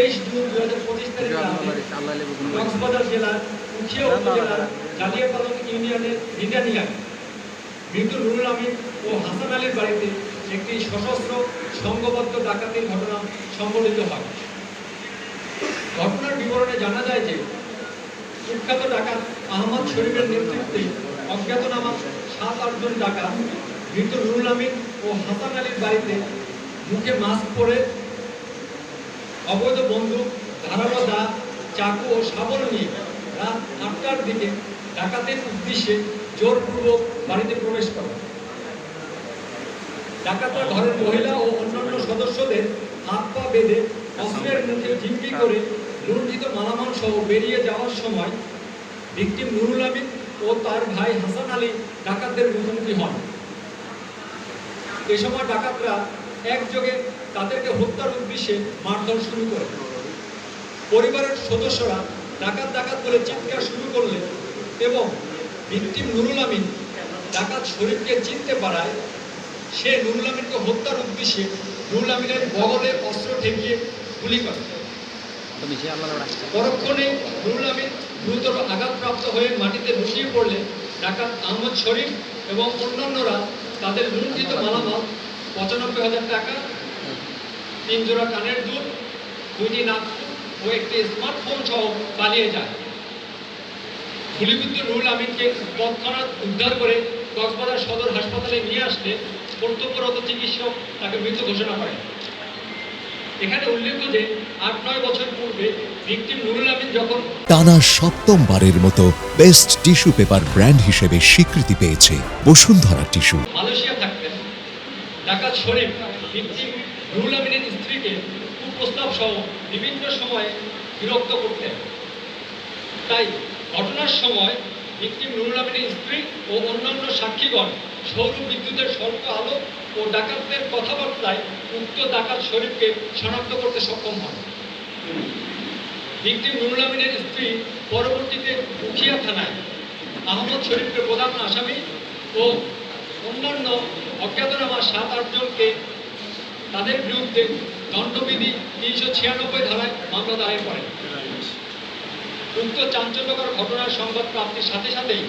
তেইশ জুন দু হাজার পঁচিশ কক্সবাজার জেলার উখিয়া উপজেলার জালিয়াপালং ইউনিয়নের নিদানিয়ায় মৃত নুরুল আমিন ও হাসান আলীর বাড়িতে একটি সশস্ত্র সংঘবদ্ধ ডাকাতির ঘটনা সংঘটিত হয়। ঘটনার বিবরণে জানা যায় যে কুখ্যাত ডাকাত আহমদ শরীফের নেতৃত্বে অজ্ঞাতনামা সাত আটজন ডাকাত মৃত নুরুল আমিন ও হাসান আলীর বাড়িতে মুখে মাস্ক পরে অবৈধ বন্দুক ধারালো দা চাকু ও শাবল নিয়ে রাত আটটার দিকে ডাকাতের উদ্দেশ্যে জোরপূর্বক বাড়িতে প্রবেশ করে। ডাকাতরা ঘরের মহিলা ও অন্যান্য সদস্যদের হাত পা বেঁধে অস্ত্রের মুখে ঝিঙ্গি করে লুণ্ঠিত মালামাল সহ বেরিয়ে যাওয়ার সময় ভিকটিম নুরুল আমিন ও তার ভাই হাসান আলী ডাকাতদের মুখোমুখি হন। এ সময় ডাকাতরা একযোগে তাদেরকে হত্যার উদ্দেশ্যে মারধর শুরু করে। পরিবারের সদস্যরা ডাকাত ডাকাত বলে চিৎকার শুরু করলে এবং ভিকটিম নুরুল আমিন ডাকাত শরীফকে চিনতে পারায়, সে নুরুল আমিনকে হত্যার উদ্দেশ্যে নুরুল আমিনের বগলে অস্ত্র ঠেকিয়ে গুলি করে। পরক্ষণে নুরুল আমিন গুরুতর আঘাতপ্রাপ্ত হয়ে মাটিতে বসিয়ে পড়লে ডাকাত আহমদ শরীফ এবং অন্যান্যরা তাদের লুণ্ঠিত মালামাল পঁচানব্বই হাজার টাকা তিন জোড়া কানের দুল দুইটি নাগপুর ও একটি স্মার্টফোন সহ পালিয়ে যায়। গুলিবিদ্ধ নুরুল আমিনকে তৎক্ষণাৎ উদ্ধার করে কক্সবাজার সদর হাসপাতালে নিয়ে আসলে কর্তব্যরত চিকিৎসক তাকে মৃত ঘোষণা করেন। এখানে উল্লেখ্য যে আট নয় বছর পূর্বে ভিকটিম নুরুল আমিন যখন টানা সপ্তমবারের মতো বেস্ট টিস্যু পেপার ব্র্যান্ড হিসেবে স্বীকৃতি পেয়েছে বসুন্ধরা টিস্যু মালয়েশিয়া ডাকাত শরীফ ভিকটিম নুরুল আমিনের স্ত্রীকে কুপ্রস্তাব সহ বিভিন্ন সময়ে বিরক্ত করতেন। তাই ঘটনার সময় ভিকটিম নুরুল আমিনের স্ত্রী ও অন্যান্য সাক্ষীগণ সৌর বিদ্যুতের স্বল্প আলো ও ডাকাতদের কথাবার্তায় উক্ত ডাকাত শরীফকে শনাক্ত করতে সক্ষম হন। ভিকটিম নুরুল আমিনের স্ত্রী পরবর্তীতে উখিয়া থানায় আহমদ শরীফকে প্রধান আসামি ও অন্যান্য অজ্ঞাতনামা সাত আটজনকে তাদের বিরুদ্ধে দণ্ডবিধি তিনশো ছিয়ানব্বই ধারায় মামলা দায়ের করেন। উক্ত চাঞ্চল্যকর ঘটনার সংবাদ প্রাপ্তির সাথে সাথেই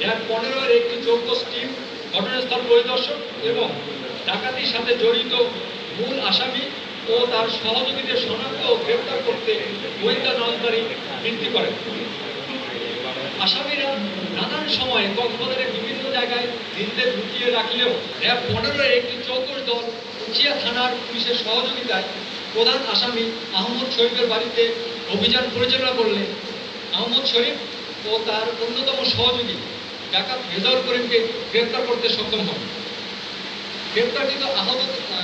র্যাব পনেরোর একটি চৌকস টিম ঘটনাস্থল পরিদর্শন এবং ডাকাতির সাথে জড়িত মূল আসামি ও তার সহযোগীদের শনাক্ত ও গ্রেপ্তার করতে গোয়েন্দা নজরদারি বৃদ্ধি করে আসামিরা নানান সময়ে কক্সবাজারের নিজেদের লুকিয়ে রাখলেও র্যাব পনেরোর একটি চৌকস দল উচিয়া থানার পুলিশের সহযোগিতায় প্রধান আসামি আহমদ শরীফের বাড়িতে অভিযান পরিচালনা করলে আহমদ শরীফ ও তার অন্যতম সহযোগী ডাকাত রেজাউল করিমকে গ্রেপ্তার করতে সক্ষম হন। গ্রেপ্তারকৃত আহত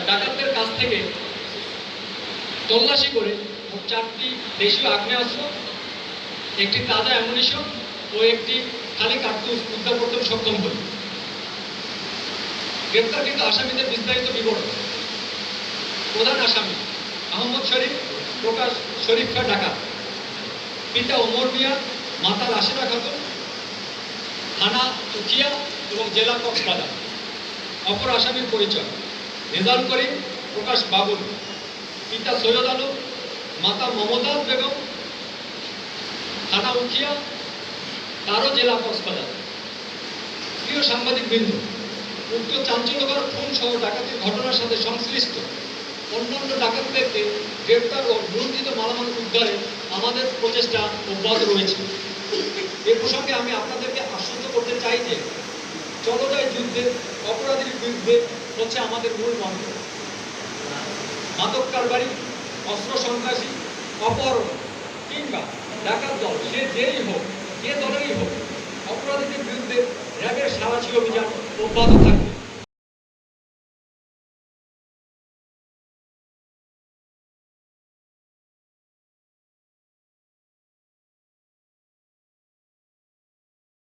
ডাকাতদের কাছ থেকে তল্লাশি করে চারটি দেশীয় আগ্নেয়াস্ত্র একটি তাজা অ্যামুনিশন ও একটি খালি কার্তুজ উদ্ধার করতে সক্ষম হই গ্রেপ্তারকৃত আসামিদের বিস্তারিত বিবরণ। প্রধান আসামি, আহমদ শরীফ, প্রকাশ শরীফ খা, ঢাকা। পিতা ওমর মিয়া, মাতা রাশেদা খাতুন, থানা উখিয়া এবং জেলা কক্সবাজার। অপর আসামির পরিচয় রেজাউল করিম, প্রকাশ বাবুল। পিতা সৈয়দ আলম, মাতা মমতাজ বেগম, থানা উখিয়া তারও জেলা কক্সবাজার। প্রিয় সাংবাদিক বিন্দু উক্ত চাঞ্চল্যকর খুন সহ ডাকাতির ঘটনার সাথে সংশ্লিষ্ট অন্যান্য ডাকাতদেরকে গ্রেপ্তার ও লুণ্ঠিত মালামাল উদ্ধারে আমাদের প্রচেষ্টা অব্যাহত রয়েছে। এ প্রসঙ্গে আমি আপনাদেরকে আশ্বস্ত করতে চাই যে চলজায় যুদ্ধে অপরাধীর বিরুদ্ধে হচ্ছে আমাদের মূল মন্ত্র। মাদক কারবারি, অস্ত্র সন্ত্রাসী, অপহরণ, কিংবা ডাকাত দল, সে যেই হোক, যে দলেরই হোক অপরাধীদের বিরুদ্ধে র্যাবের সারা অভিযান অব্যাহত থাকবে।